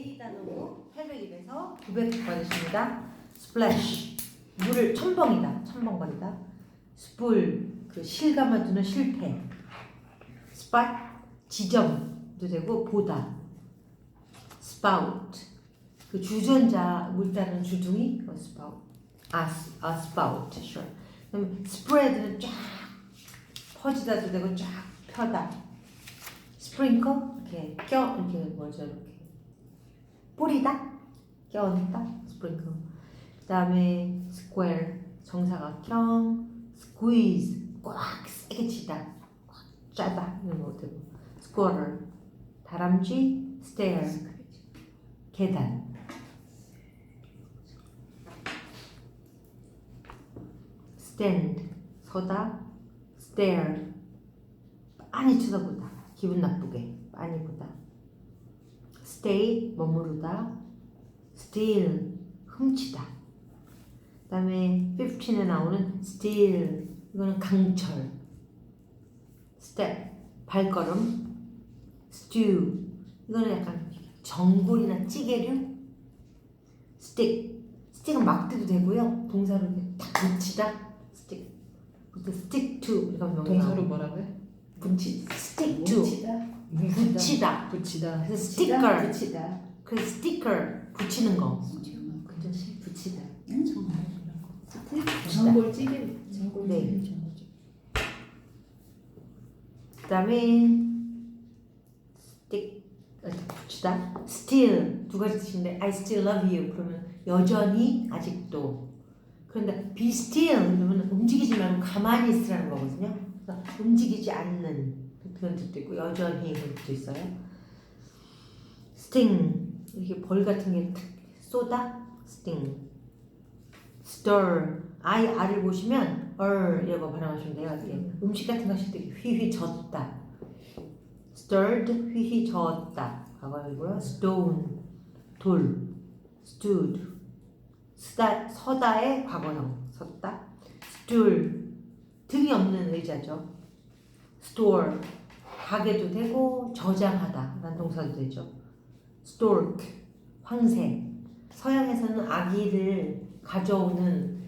A 단어로 800일에서 900 받으십니다. splash 물을 첨벙이다. 첨벙거리다. 스풀 그 실감을 두는 실패. spot 지점도 되고 보다. spout 그 주전자 물 따르는 주둥이 어, spout. 아, 스- 아 spout sure. 그럼 spread는 쫙 퍼지다도 되고 쫙 펴다. 스프링클 이렇게 껴 이렇게 뭐죠 이렇게 뿌리다? 껴얹다? 스프링클. 그다음에 스퀘어 정사각형 스퀴즈. 꽉 세게 치다. 꽉 짜다. 이런 거 되고 스쿼터 다람쥐 스테어. 계단. 스탠드. 서다. 스테어. 빤히 쳐다보다. 기분 나쁘게. 빤히 보다 stay 머무르다 steal 훔치다. 그 다음에 15에 나오는 steal 이거는 강철. step 발걸음. stew 이거는 약간 전골이나 찌개류? stick stick은 막대도 되고요. 동사로 딱 붙이다 stick. 그 stick to 이건 명령 동사로 뭐라고요? 붙이 stick to. 뭉치다. 붙이다. 붙이다. 그래서 스티커 붙이다. 그 스티커 붙이는 거. 그죠? 붙이다. 전골 찌개. 전골 네. 찌개. 그다음에 스틱 이렇게 붙이다. still. 두 가지 뜻인데 I still love you. 그러면 여전히 아직도. 그런데 be still. 그러면 움직이지 말고 가만히 있으라는 거거든요. 그래서 움직이지 않는 그런 뜻도 있고 여전히 그런 뜻도 있어요. sting 이렇게 벌 같은 게 탁 쏟아 sting stir I R을 보시면 er 이라고 발음하시면 돼요. 음식 같은 거 하실 때 휘휘 젓다. stirred 휘휘 저었다. 과거이고요 stone 돌. stood 쓰다 서다의 과거형. 섰다. stool 등이 없는 의자죠 store. 가게도 되고 저장하다 라는 동사도 되죠. stork. 황새. 서양에서는 아기를 가져오는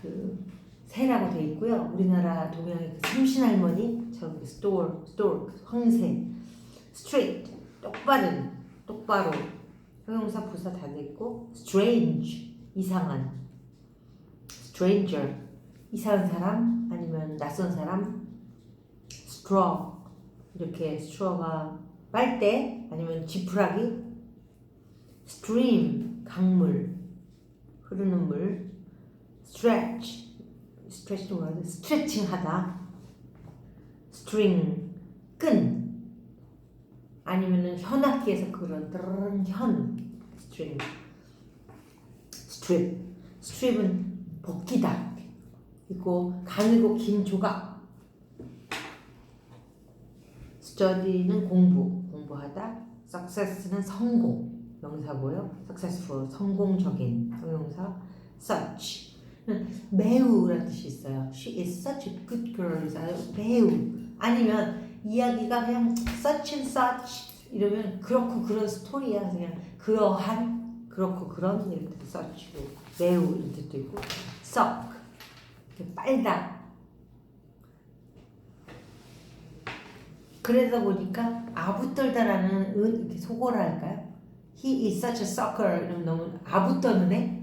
그 새라고 돼 있고요. 우리나라 동양의 그 삼신 할머니처럼 스토어, 스토어, 황새, straight, 똑바른, 똑바로, 형용사, 부사 다 돼 있고, strange, 이상한, stranger, 이상한 사람 아니면 낯선 사람, straw, 이렇게 straw가 빨대 아니면 지푸라기, stream, 강물, 흐르는 물, stretch, stretch도 뭐라고 스트레칭하다. string 끈. 아니면은 현악기에서 그런 드르릉 현 string strip strip은 벗기다. 있고 가늘고 긴 조각 study는 공부 공부하다 success는 성공 명사고요 successful 성공적인 형용사 such 매우라는 뜻이 있어요. She is such a good girl. 매우 아니면 이야기가 그냥 such and such 이러면 그렇고 그런 스토리야. 그냥 그러한 그렇고 그런 이렇게 such고 매우 이런 뜻도 있고 suck 빨다. 그러다 보니까 아부떨다라는 은 속어라 할까요? He is such a sucker 이러면 너무 아부떠는 애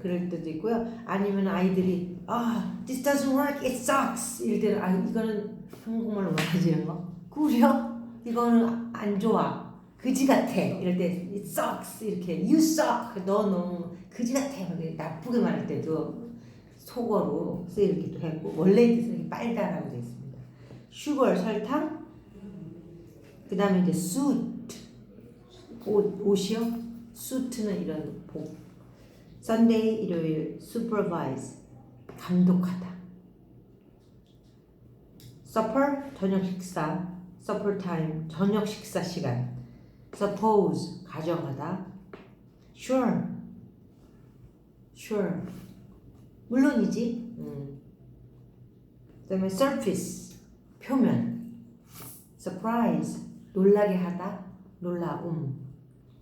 그럴 때도 있고요. 아니면 아이들이 아 this doesn't work, it sucks 이럴 때는 아 이거는 한국말로 이런 거 구려 이거는 안 좋아 그지 같아 이럴 때 it sucks 이렇게 you suck 너 너무 그지 같아 나쁘게 말할 때도 속어로 쓰이기도 했고 원래 뜻은 빨다라고 되어 있습니다. sugar 설탕 그 다음에 이제 suit 옷 옷이요 suit는 이런 복 Sunday 일요일 supervise 감독하다. supper 저녁 식사 supper time 저녁 식사 시간 suppose 가정하다 sure sure 물론이지 음. 그 다음에 surface 표면 surprise 놀라게 하다 놀라움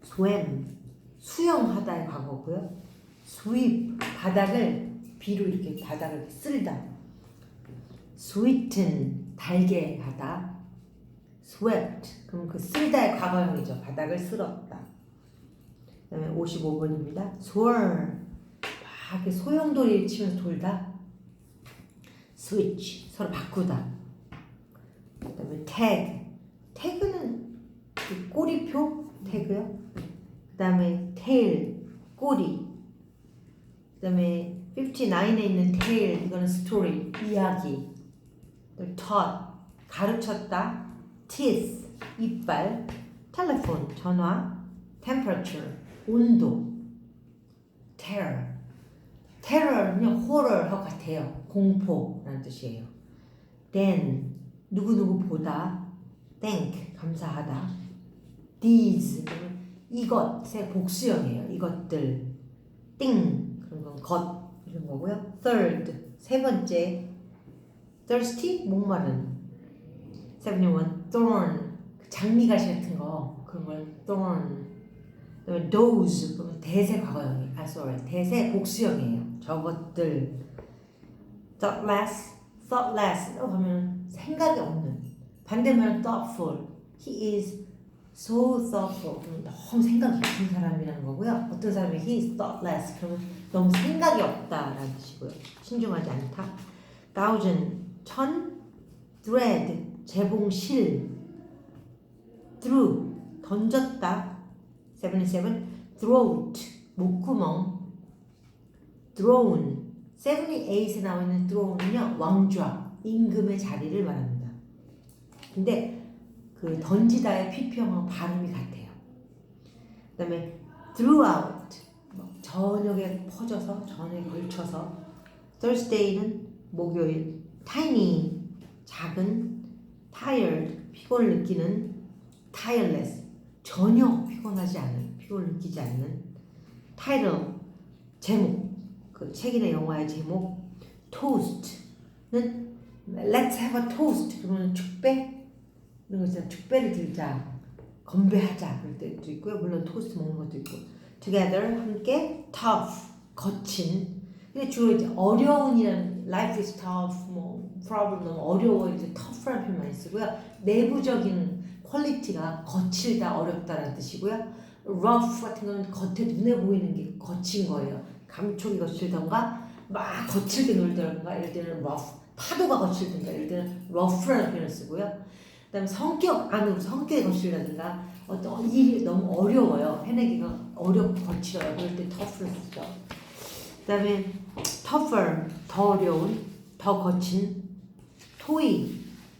swim 수영하다의 과거고요. sweep 바닥을 비로 이렇게 바닥을 쓸다. sweeten 달게 하다. swept 그럼 그 쓸다의 과거형이죠. 바닥을 쓸었다. 그 다음에 55번입니다. soar 막 소용돌이 치면서 돌다. switch 서로 바꾸다. 그 다음에 tag 태그는 그 꼬리표 태그요. 그 다음에 tail 꼬리. 그 다음에 59에 있는 tail 이거는 스토리 이야기. taught 가르쳤다. teeth 이빨. telephone 전화. temperature 온도. terror terror는요 horror하고 같아요. 공포라는 뜻이에요. then 누구누구 보다 thank 감사하다 these 이것의 복수형이에요 이것들 thing 그런 건 것 이런 거고요 third 세 번째 thirsty 목마른 seventy-one thorn 그 장미가시 같은 거 그런 걸 thorn 그다음에 those 그러면 대세 과거형이 아 sorry 대세 복수형이에요 저것들 thoughtless thoughtless라고 하면 생각이 없는 반대면 thoughtful he is so thoughtful 너무 생각 깊은 사람이라는 거고요 어떤 사람이 he is thoughtless 그러면 너무 생각이 없다라는 뜻이고요 신중하지 않다 thousand 천 thread 재봉실 through 던졌다 77 throat 목구멍 throne 78에 나와 있는 throne은요 왕좌 임금의 자리를 말합니다. 근데 그 던지다의 피평하고 발음이 같아요. 그다음에 throughout 뭐 저녁에 퍼져서 저녁에 걸쳐서 Thursday는 목요일 tiny 작은 tired 피곤을 느끼는 tireless 전혀 피곤하지 않은 피곤을 느끼지 않는 title 제목 그 책이나 영화의 제목 toast는 let's have a toast 그러면 축배 거 있잖아 축배를 들자 건배하자 그럴 때도 있고요. 물론 토스트 먹는 것도 있고. Together 함께 tough 거친. 근데 주로 이제 어려운이라는 life is tough 뭐 problem 어려워 이제 tough라는 표현 많이 쓰고요. 내부적인 퀄리티가 거칠다 어렵다라는 뜻이고요. rough 같은 거는 겉에 눈에 보이는 게 거친 거예요. 감촉이 거칠던가 막 거칠게 놀던가 예를 들면 rough 파도가 거칠던가 예를 들면 rough라는 표현을 쓰고요 그다음에 성격 안으로 성격이 거칠다든가 어떤 일이 너무 어려워요. 해내기가 어렵고 거칠어요. 그럴 때 tough를 쓰죠. 그다음에 tougher 더 어려운 더 거친 toy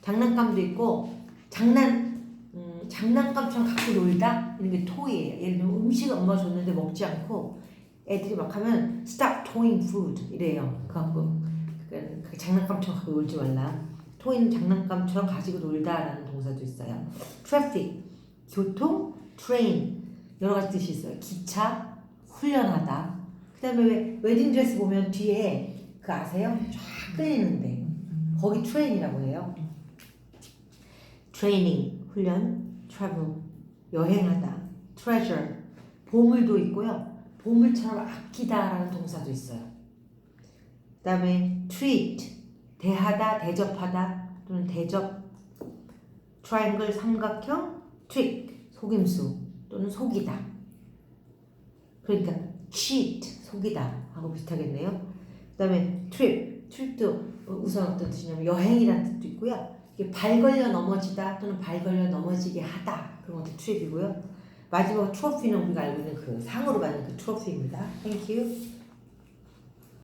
장난감도 있고 장난 음, 장난감처럼 갖고 놀다? 이런 게 toy예요. 예를 들면 음식 엄마 줬는데 먹지 않고 애들이 막 하면 stop toying food. 이래요. 그러니까 그 장난감처럼 갖고 놀지 말라 토이는 장난감처럼 가지고 놀다라는 동사도 있어요. Traffic 교통 train. 여러 가지 뜻이 있어요. 기차 훈련하다. 그다음에 왜 웨딩 드레스 보면 뒤에 그 아세요? 쫙 끌리는데. 거기 train이라고 해요. Training 훈련 travel. 여행하다. Treasure 보물도 있고요. 보물처럼 아끼다라는 동사도 있어요. 그다음에 treat 대하다 대접하다 또는 대접 triangle 삼각형 trick 속임수 또는 속이다. 그러니까 cheat 속이다 하고 비슷하겠네요. 그다음에 trip trip도 우선 어떤 뜻이냐면 여행이라는 뜻도 있고요. 이게 발 걸려 넘어지다 또는 발 걸려 넘어지게 하다 그런 것도 trip이고요. 마지막 트로피는 우리가 알고 있는 그 상으로 받는 그 트로피입니다. Thank you.